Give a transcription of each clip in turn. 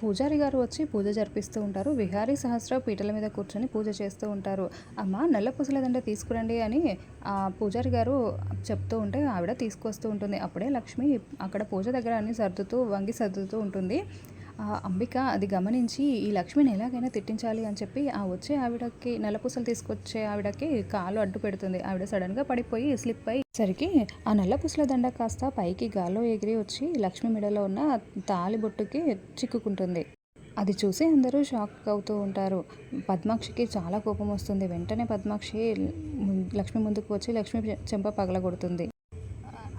పూజారి గారు వచ్చి పూజ జరిపిస్తూ ఉంటారు. విహారీ సహస్ర పీటల మీద కూర్చొని పూజ చేస్తూ ఉంటారు. అమ్మ నల్ల పూసల దండ తీసుకురండి అని ఆ పూజారి గారు చెప్తూ ఉంటే ఆవిడ తీసుకొస్తూ ఉంటుంది. అప్పుడే లక్ష్మి అక్కడ పూజ దగ్గర అన్ని సర్దుతూ వంగి సర్దుతూ ఉంటుంది. ఆ అంబిక అది గమనించి ఈ లక్ష్మిని ఎలాగైనా తిట్టించాలి అని చెప్పి ఆ వచ్చే ఆవిడకి నల్లపూసలు తీసుకొచ్చే ఆవిడకి కాలు అడ్డు పెడుతుంది. ఆవిడ సడన్గా పడిపోయి స్లిప్ అయ్యి సరికి ఆ నల్లపూసల దండ కాస్త పైకి గాల్లో ఎగిరి వచ్చి లక్ష్మి మెడలో ఉన్న తాలి బొట్టుకి చిక్కుకుంటుంది. అది చూసి అందరూ షాక్ అవుతూ ఉంటారు. పద్మాక్షికి చాలా కోపం వస్తుంది. వెంటనే పద్మాక్షి లక్ష్మి ముందుకు వచ్చి లక్ష్మి చెంప పగలగొడుతుంది.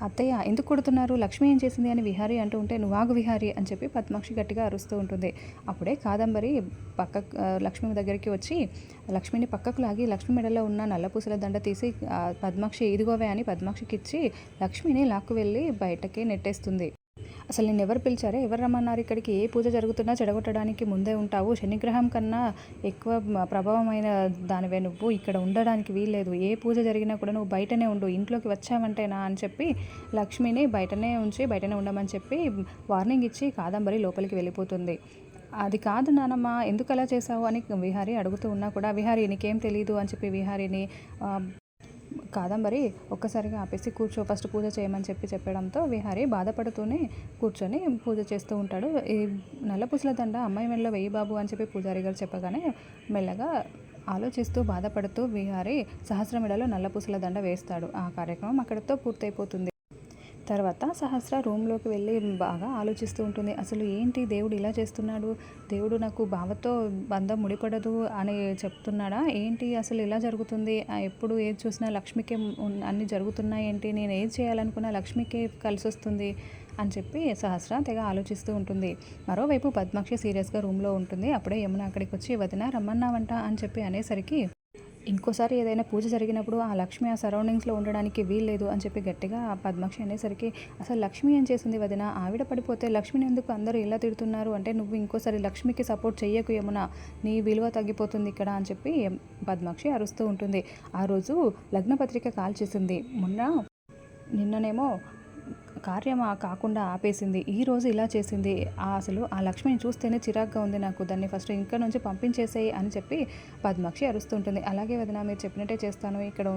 అత్తయ్య ఎందుకు కొడుతున్నారు? లక్ష్మి ఏం చేసింది? అని విహారి అంటూ ఉంటే నువ్వాగు విహారి అని చెప్పి పద్మాక్షి గట్టిగా అరుస్తూ ఉంటుంది. అప్పుడే కాదంబరి పక్క లక్ష్మి దగ్గరికి వచ్చి లక్ష్మిని పక్కకు లాగి లక్ష్మి మెడలో ఉన్న నల్లపూసల దండ తీసి పద్మాక్షి ఇదిగోవే అని పద్మాక్షికి ఇచ్చి లక్ష్మిని లాక్కు వెళ్ళి బయటకి నెట్టేస్తుంది. అసలు నేను ఎవరు పిలిచారే? ఎవరు రమ్మన్నారు ఇక్కడికి? ఏ పూజ జరుగుతున్నా చెడగొట్టడానికి ముందే ఉంటావు. శనిగ్రహం కన్నా ఎక్కువ ప్రభావమైన దానివే నువ్వు. ఇక్కడ ఉండడానికి వీల్లేదు. ఏ పూజ జరిగినా కూడా నువ్వు బయటనే ఉండు. ఇంట్లోకి వచ్చావంటేనా అని చెప్పి లక్ష్మిని బయటనే ఉంచి బయటనే ఉండమని చెప్పి వార్నింగ్ ఇచ్చి కాదంబరి లోపలికి వెళ్ళిపోతుంది. అది కాదు నానమ్మ ఎందుకు అలా చేసావు అని విహారి అడుగుతూ ఉన్నా కూడా విహారీ నీకేం తెలియదు అని చెప్పి విహారిని కాదంబరి ఒక్కసారిగా ఆపేసి కూర్చో ఫస్ట్ పూజ చేయమని చెప్పి చెప్పడంతో విహారి బాధపడుతూనే కూర్చొని పూజ చేస్తూ ఉంటాడు. ఈ నల్లపూసల దండ అమ్మాయి మెడలో వెయ్యి బాబు అని చెప్పి పూజారి గారు చెప్పగానే మెల్లగా ఆలోచిస్తూ బాధపడుతూ విహారి సహస్రమిడలో నల్లపూసల దండ వేస్తాడు. ఆ కార్యక్రమం అక్కడితో పూర్తయిపోతుంది. తర్వాత సహస్ర రూమ్లోకి వెళ్ళి బాగా ఆలోచిస్తూ ఉంటుంది. అసలు ఏంటి దేవుడు ఇలా చేస్తున్నాడు? దేవుడు నాకు బావతో బంధం ముడిపడదు అని చెప్తున్నాడా? ఏంటి అసలు ఇలా జరుగుతుంది? ఎప్పుడు ఏది చూసినా లక్ష్మికే అన్ని జరుగుతున్నాయి ఏంటి? నేను ఏది చేయాలనుకున్నా లక్ష్మికే కలిసి వస్తుంది అని చెప్పి సహస్ర తెగ ఆలోచిస్తూ ఉంటుంది. మరోవైపు పద్మాక్షి సీరియస్గా రూమ్లో ఉంటుంది. అప్పుడే యమున అక్కడికి వచ్చి వదిన రమ్మన్నావంట అని చెప్పి అనేసరికి ఇంకోసారి ఏదైనా పూజ జరిగినప్పుడు ఆ లక్ష్మి ఆ సరౌండింగ్స్లో ఉండడానికి వీల్లేదు అని చెప్పి గట్టిగా ఆ పద్మాక్షి అనేసరికి అసలు లక్ష్మి ఏం చేసింది వదిన? ఆవిడ పడిపోతే లక్ష్మిని ఎందుకు అందరూ ఇలా తిడుతున్నారు? అంటే నువ్వు ఇంకోసారి లక్ష్మికి సపోర్ట్ చెయ్యకు ఏమన్నా నీ విలువ తగ్గిపోతుంది ఇక్కడ అని చెప్పి పద్మాక్షి అరుస్తూ ఉంటుంది. ఆ రోజు లగ్నపత్రిక కాల్ చేసింది మొన్న నిన్ననేమో కార్యం కాకుండా ఆపేసింది. ఈరోజు ఇలా చేసింది. అసలు ఆ లక్ష్మిని చూస్తేనే చిరాగ్గా ఉంది నాకు. దాన్ని ఫస్ట్ ఇంకా నుంచి పంపించేసేయి అని చెప్పి పద్మాక్షి అరుస్తుంటుంది. అలాగే వదిన మీరు చెప్పినట్టే చేస్తాను. ఇక్కడ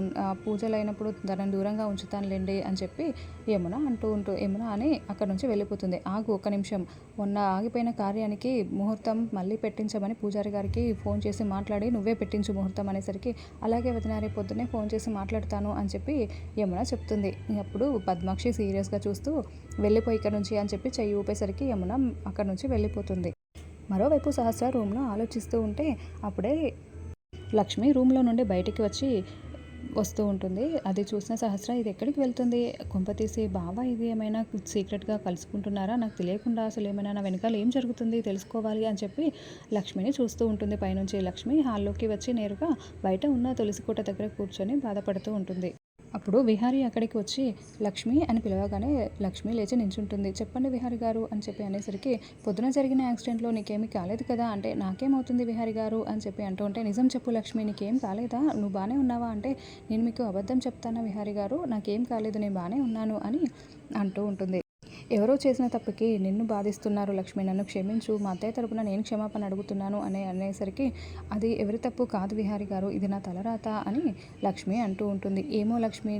పూజలు అయినప్పుడు దాన్ని దూరంగా ఉంచుతానులేండి అని చెప్పి యమున అంటూ ఉంటూ యమున అని అక్కడ నుంచి వెళ్ళిపోతుంది. ఆగు ఒక్క నిమిషం. మొన్న ఆగిపోయిన కార్యానికి ముహూర్తం మళ్ళీ పెట్టించమని పూజారి గారికి ఫోన్ చేసి మాట్లాడి నువ్వే పెట్టించు ముహూర్తం అనేసరికి అలాగే వదిన రేపు పొద్దునే ఫోన్ చేసి మాట్లాడతాను అని చెప్పి యమున చెప్తుంది. అప్పుడు పద్మాక్షి సీరియస్గా చూ చూస్తూ వెళ్ళిపోయి ఇక్కడ నుంచి అని చెప్పి చెయ్యి ఊపేసరికి యమున అక్కడ నుంచి వెళ్ళిపోతుంది. మరోవైపు సహస్ర రూమ్లో ఆలోచిస్తూ ఉంటే అప్పుడే లక్ష్మి రూమ్లో నుండి బయటికి వచ్చి వస్తూ ఉంటుంది. అది చూసిన సహస్ర ఇది ఎక్కడికి వెళ్తుంది? కొంపతీసి బావా ఇది ఏమైనా సీక్రెట్గా కలుసుకుంటున్నారా? నాకు తెలియకుండా అసలు ఏమైనా నా వెనకాల ఏం జరుగుతుంది? తెలుసుకోవాలి అని చెప్పి లక్ష్మిని చూస్తూ ఉంటుంది. పైనుంచి లక్ష్మి హాల్లోకి వచ్చి నేరుగా బయట ఉన్న తులసి కోట దగ్గర కూర్చొని బాధపడుతూ ఉంటుంది. అప్పుడు విహారి అక్కడికి వచ్చి లక్ష్మి అని పిలవగానే లక్ష్మి లేచి నించుంటుంది. చెప్పండి విహారి గారు అని చెప్పి అనేసరికి పొద్దున జరిగిన యాక్సిడెంట్లో నీకేమీ కాలేదు కదా అంటే నాకేమవుతుంది విహారి గారు అని చెప్పి అంటూ ఉంటే నిజం చెప్పు లక్ష్మి నీకేం కాలేదా? నువ్వు బాగానే ఉన్నావా? అంటే నేను మీకు అబద్ధం చెప్తానా విహారి గారు? నాకేం కాలేదు నేను బాగానే ఉన్నాను అని అంటూ ఉంటుంది. ఎవరో చేసిన తప్పుకి నిన్ను బాధిస్తున్నారు లక్ష్మి నన్ను క్షమించు మా అత్తయ్య తరపున నేను క్షమాపణ అడుగుతున్నాను అనే అనేసరికి అది ఎవరి తప్పు కాదు విహారి గారు ఇది నా తలరాత అని లక్ష్మి అంటూ ఉంటుంది. ఏమో లక్ష్మి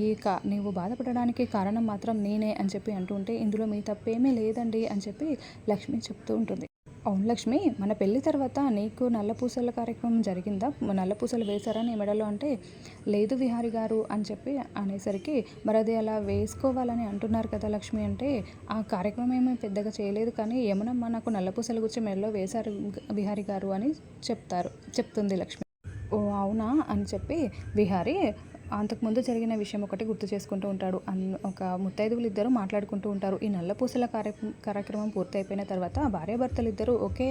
ఈ కా నీవు బాధపడడానికి కారణం మాత్రం నేనే అని చెప్పి అంటూ ఉంటే ఇందులో మీ తప్పేమీ లేదండి అని చెప్పి లక్ష్మి చెప్తూ ఉంటుంది. అవును లక్ష్మి మన పెళ్ళి తర్వాత నీకు నల్లపూసల కార్యక్రమం జరిగిందా? నల్లపూసలు వేశారా నీ మెడలో అంటే? లేదు విహారి గారు అని చెప్పి అనేసరికి మరి అది అలా వేసుకోవాలని అంటున్నారు కదా లక్ష్మి అంటే ఆ కార్యక్రమం ఏమీ పెద్దగా చేయలేదు కానీ ఏమనమ్మా నాకు నల్లపూసల గురించి మెడలో వేశారు విహారి గారు అని చెప్తారు చెప్తుంది లక్ష్మి. ఓ అవునా అని చెప్పి విహారి అంతకుముందు జరిగిన విషయం ఒకటి గుర్తు చేసుకుంటూ ఉంటాడు. ఒక ముత్తైదువులు ఇద్దరు మాట్లాడుకుంటూ ఉంటారు. ఈ నల్లపూసల కార్య కార్యక్రమం పూర్తయిపోయిన తర్వాత భార్యాభర్తలు ఇద్దరు ఒకే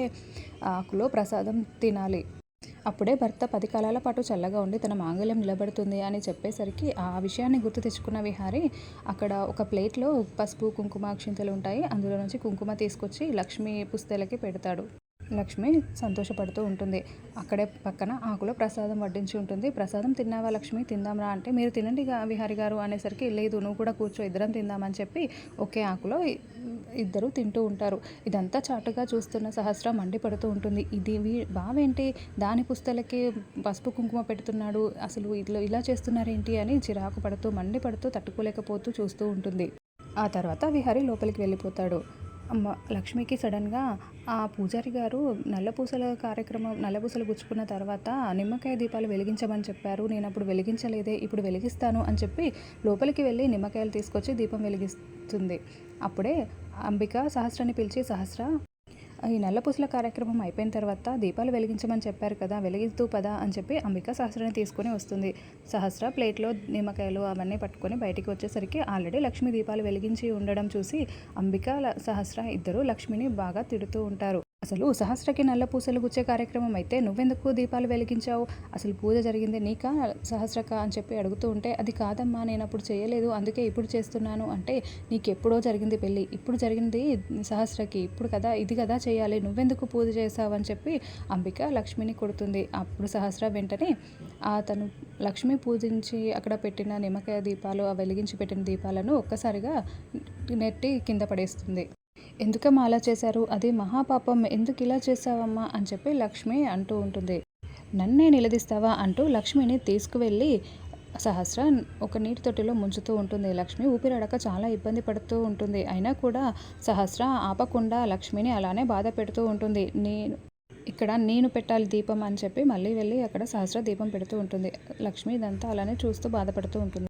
ఆకులో ప్రసాదం తినాలి. అప్పుడే భర్త పది కాలాల పాటు చల్లగా ఉండి తన మాంగళ్యం నిలబడుతుంది అని చెప్పేసరికి ఆ విషయాన్ని గుర్తు తెచ్చుకున్న విహారి అక్కడ ఒక ప్లేట్లో పసుపు కుంకుమ అక్షింతలు ఉంటాయి. అందులో నుంచి కుంకుమ తీసుకొచ్చి లక్ష్మీ పుస్తలకి పెడతాడు. లక్ష్మి సంతోషపడుతూ ఉంటుంది. అక్కడే పక్కన ఆకులో ప్రసాదం వడ్డించి ఉంటుంది. ప్రసాదం తిన్నావా లక్ష్మి? తిందాంరా అంటే మీరు తినండి విహారి గారు అనేసరికి లేదు నువ్వు కూడా కూర్చో ఇద్దరం తిందామని చెప్పి ఒకే ఆకులో ఇద్దరు తింటూ ఉంటారు. ఇదంతా చాటుగా చూస్తున్న సహస్ర మండిపడుతూ ఉంటుంది. ఇది బావేంటి? దాని పుస్తలకి పసుపు కుంకుమ పెడుతున్నాడు. అసలు ఇట్లా ఇలా చేస్తున్నారేంటి అని చిరాకు పడుతూ మండిపడుతూ తట్టుకోలేకపోతూ చూస్తూ ఉంటుంది. ఆ తర్వాత విహారి లోపలికి వెళ్ళిపోతాడు. లక్ష్మికి సడన్గా ఆ పూజారి గారు నల్లపూసల కార్యక్రమం నల్లపూసలు గుచ్చుకున్న తర్వాత నిమ్మకాయ దీపాలు వెలిగించమని చెప్పారు. నేను అప్పుడు వెలిగించలేదే ఇప్పుడు వెలిగిస్తాను అని చెప్పి లోపలికి వెళ్ళి నిమ్మకాయలు తీసుకొచ్చి దీపం వెలిగిస్తుంది. అప్పుడే అంబిక సహస్రాన్ని పిలిచి సహస్ర ఈ నల్లపూసల కార్యక్రమం అయిపోయిన తర్వాత దీపాలు వెలిగించమని చెప్పారు కదా వెలిగిస్తూ పదా అని చెప్పి అంబిక సహస్రాన్ని తీసుకొని వస్తుంది. సహస్ర ప్లేట్లో నిమ్మకాయలు అవన్నీ పట్టుకొని బయటికి వచ్చేసరికి ఆల్రెడీ లక్ష్మి దీపాలు వెలిగించి ఉండడం చూసి అంబిక సహస్ర ఇద్దరు లక్ష్మిని బాగా తిడుతూ ఉంటారు. అసలు సహస్రకి నల్ల పూసలు గుచ్చే కార్యక్రమం అయితే నువ్వెందుకు దీపాలు వెలిగించావు? అసలు పూజ జరిగింది నీకా సహస్రక అని చెప్పి అడుగుతూ ఉంటే అది కాదమ్మా నేను అప్పుడు చేయలేదు అందుకే ఇప్పుడు చేస్తున్నాను అంటే నీకు ఎప్పుడో జరిగింది పెళ్ళి. ఇప్పుడు జరిగింది సహస్రకి ఇప్పుడు కదా ఇది కదా చేయాలి నువ్వెందుకు పూజ చేసావు అని చెప్పి అంబిక లక్ష్మిని కొడుతుంది. అప్పుడు సహస్ర వెంటనే అతను లక్ష్మి పూజించి అక్కడ పెట్టిన నిమ్మకాయ దీపాలు ఆ వెలిగించి పెట్టిన దీపాలను ఒక్కసారిగా నెట్టి కింద పడేస్తుంది. ఎందుకమ్మా అలా చేశారు? అది మహాపాపం. ఎందుకు ఇలా చేసావమ్మా అని చెప్పి లక్ష్మి అంటూ ఉంటుంది. నన్నే నిలదీస్తావా? అంటూ లక్ష్మిని తీసుకువెళ్ళి సహస్ర ఒక నీటి తొట్టిలో ముంచుతూ ఉంటుంది. లక్ష్మి ఊపిరాడక చాలా ఇబ్బంది పడుతూ ఉంటుంది. అయినా కూడా సహస్ర ఆపకుండా లక్ష్మిని అలానే బాధ పెడుతూ ఉంటుంది. నేను ఇక్కడ నేను పెట్టాలి దీపం అని చెప్పి మళ్ళీ వెళ్ళి అక్కడ సహస్ర దీపం పెడుతూ ఉంటుంది. లక్ష్మి ఇదంతా అలానే చూస్తూ బాధపడుతూ ఉంటుంది.